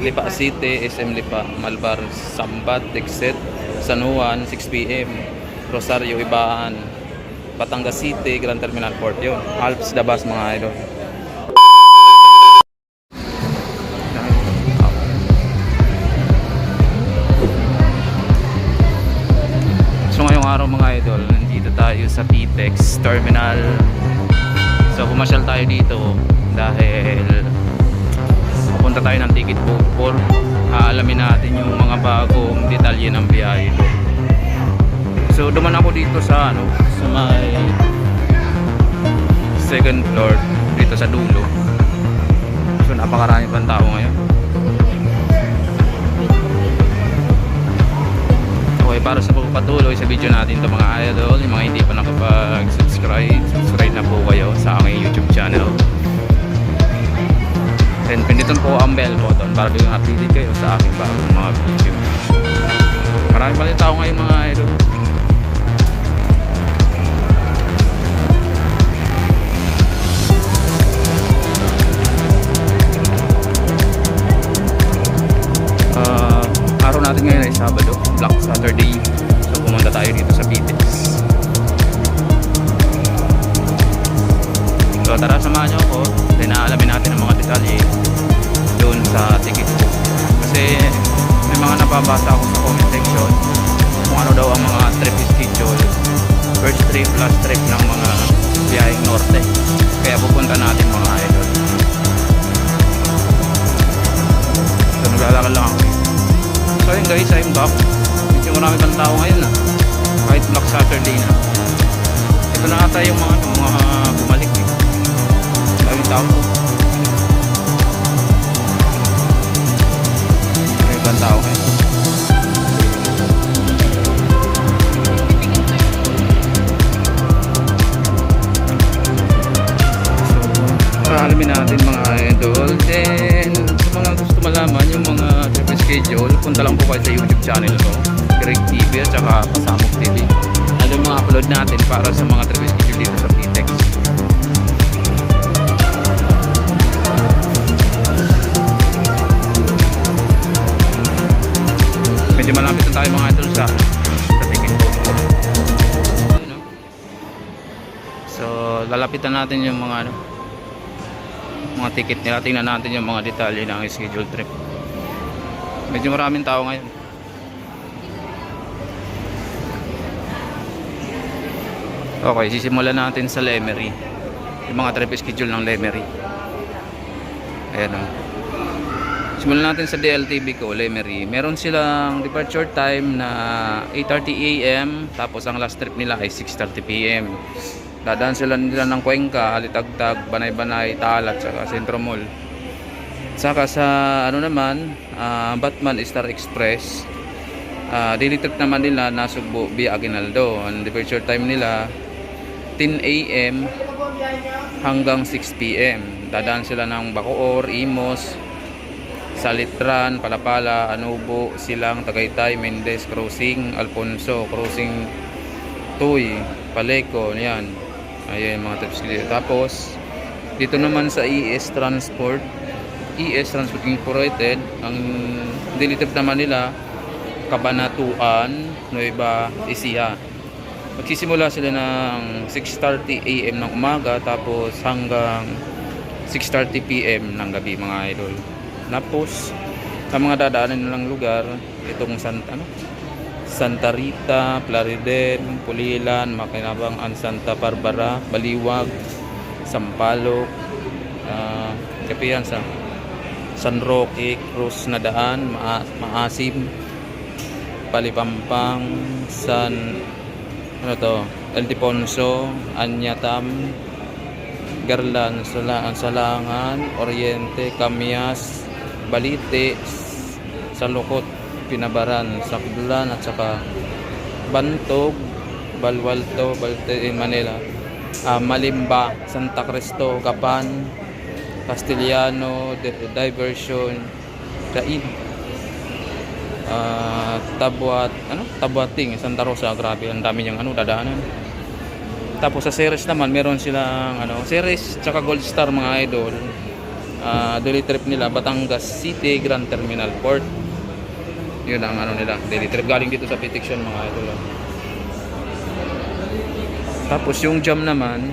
Lipa City, SM Lipa, Malbar, Sambat, Dixit, San Juan, 6pm, Rosario, Ibaan, Batangas City, Grand Terminal Port yun. Alps Dabas mga idol. So ngayong araw mga idol, nandito tayo sa PTEX Terminal. So pumasyal tayo dito dahil pupunta tayo ng ticket book for aalamin natin yung mga bagong detalye ng biyahe. So duman ako dito sa ano, sa may second floor dito sa dulo. So napakarami pang tao ngayon. Okay, para sa pagpatuloy sa video natin ito mga idol, yung mga hindi pa nakapag-subscribe, subscribe na po kayo sa aking YouTube channel. And pindutin po ang bell button para biglang updated kayo sa aking bagong mga video. Marami pa rin tao ngayon mga idol. First trip, ng mga biyaheng norte. Kaya pupunta natin mga idol. So naglalakad lang ako. So yun guys, I'm back. Medyo marami pang tao ngayon ah. Kahit Black Saturday na. Ito na ata yung mga, mga alamin natin mga idol. Then, sa mga gusto malaman yung mga trip schedule, punta lang po kayo sa YouTube channel ko. Greg TV at saka Pasamok TV. Ano mga upload natin para sa mga trip schedule dito sa PTEX. Medyo malapit na tayo mga idol sa. So, lalapitan natin yung mga ano, mga ticket nila. Tingnan natin yung mga detalye ng schedule trip. Medyo maraming tao ngayon. Okay, sisimulan natin sa Lemery. Yung mga trip schedule ng Lemery. Ayan o. Simulan natin sa DLTV ko, Lemery. Meron silang departure time na 8.30 a.m. Tapos ang last trip nila ay 6.30 p.m. Dadaan sila nila ng Cuenca, Alitagtag, Banay-Banay, Talat, saka Centro Mall. Saka sa ano naman, ah, Batman Star Express. Ah, daily trip naman nila na Sugbo via Aguinaldo. Ang departure time nila 10 a.m. hanggang 6 p.m. Dadaan sila ng Bacoor, Imos, Salitran, Palapala, Anubo, Silang, Tagaytay, Mendez, Crossing, Alfonso, Crossing, Tuy, Paleco, yan. Ayan mga tips dito. Tapos, dito naman sa ES Transport, ES Transport Incorporated, ang trip naman nila, Kabanatuan, Nueva Ecija. Magsisimula sila ng 6.30 a.m. ng umaga, tapos hanggang 6.30 p.m. ng gabi mga idol. Tapos, ang mga dadaanan nilang lugar, itong San, ano, Santa Rita, Plaridel, Pulilan, Makinabang, An Santa Barbara, Baliwag, Sampaloc, uh, Kapiyansa, San Roque, Cruz na daan, Ma Maasim, Palipampang, San ano to, El Diponso, Anyatam, Garlan, Sala Salangan, Oriente, Camias, Balite, Salukot, Pinabaran, Sakdulan at saka Bantog, Balwalto, Balte, in Manila, ah, Malimba, Santa Cristo, Gapan, Castellano, Di- Diversion, Dain, ah, Tabuat, ano? Tabuating, Santa Rosa, grabe, ang dami niyang ano, dadaanan. Tapos sa series naman, meron silang ano, series tsaka Gold Star mga idol. ah, daily trip nila Batangas City Grand Terminal Port yun ang ano nila daily trip galing dito sa Petition mga idol ah. tapos yung jam naman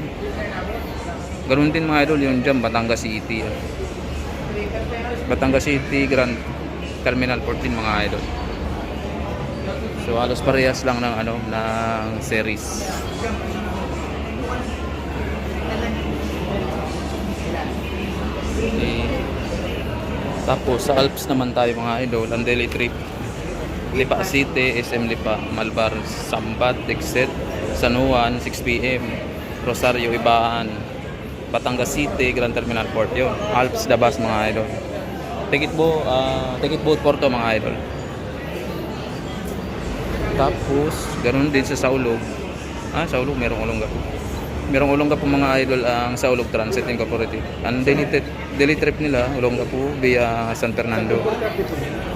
ganun din mga idol yung jam Batangas City ah. Batangas City Grand Terminal Port din mga idol so halos parehas lang ng ano ng series Okay. Tapos sa Alps naman tayo mga idol, ang daily trip. Lipa City, SM Lipa, Malbar, Sambat, Dixit, San Juan, 6pm, Rosario, Ibaan, Batangas City, Grand Terminal Port yun. Alps Dabas mga idol. Tikit bo, ah, tikit boat Porto mga idol. Tapos, ganun din sa Saulog. Ah, Saulog, merong po. Merong Olongga po mga idol ang Saulog Transit Incorporated. Ang daily, trip- nila, Olongga po via San Fernando.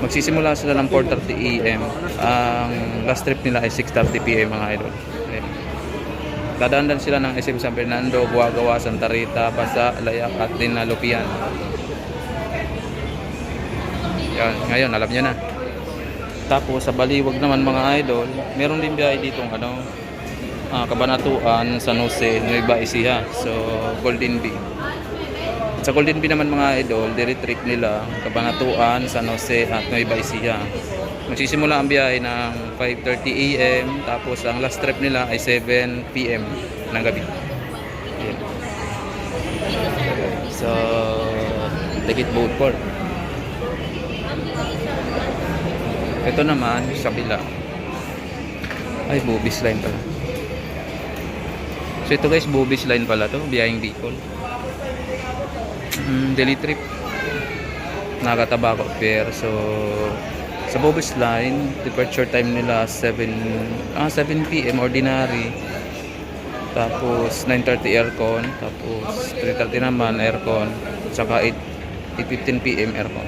Magsisimula sila ng 4.30 AM. Ang last trip nila ay 6.30 PM mga idol. Ayan. Dadaan sila ng SM San Fernando, Guagawa, Santa Rita, Basa, Layak at Dinalupian. Yan, ngayon alam niyo na. Tapos sa Baliwag naman mga idol, meron din biyahe dito ano, ah, Kabanatuan, San Jose, Nueva Ecija. So Golden Bee. Sa Golden Bee naman mga idol, daily trip nila, Kabanatuan, San Jose at Nueva Ecija. Magsisimula ang biyahe ng 5.30 AM, tapos ang last trip nila ay 7 PM ng gabi. Ayan. So, Tikit Boat Port. Ito naman, sa kabila. Ay, Bubis Line pala. So ito guys, Bubis Line pala to, biyahing Bicol. Mm, daily trip. Nakatabako Pier. So, sa Bubis Line, departure time nila 7, ah, 7 p.m. ordinary. Tapos 9.30 aircon. Tapos 3.30 naman aircon. Tsaka 8, 8.15 p.m. aircon.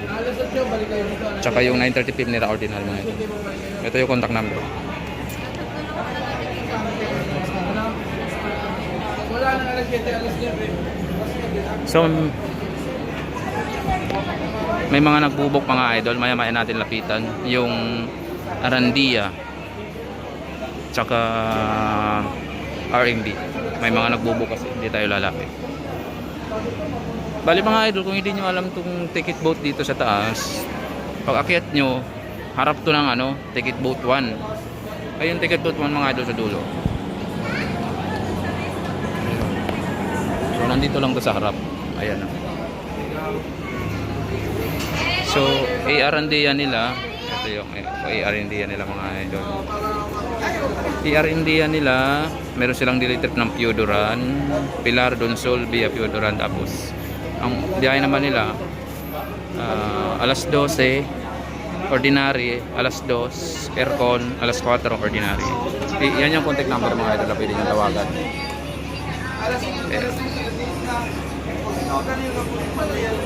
Tsaka yung 9.30 p.m. nila ordinary mga ito. Ito yung contact number. So, may mga nagbubok mga idol. Maya maya natin lapitan. Yung Arandia. Tsaka RMB. May mga nagbubok kasi. Hindi tayo lalapit. Bali mga idol, kung hindi nyo alam tong ticket boat dito sa taas, pag akyat nyo, harap to ng ano, ticket boat 1. Ayun, ticket boat 1 mga idol sa dulo. So, nandito lang to sa harap. Ayan. oh. So, AR&D yan nila. Ito yung AR&D yan nila mga idol. AR&D yan nila. Meron silang daily trip ng Piodoran, Pilar, Donsol, via Piodoran. Tapos, ang biyahe naman nila, ah, alas 12, ordinary, alas 2, aircon, alas 4, ordinary. I- yan yung contact number mga idol na pwede nyo tawagan. Okay.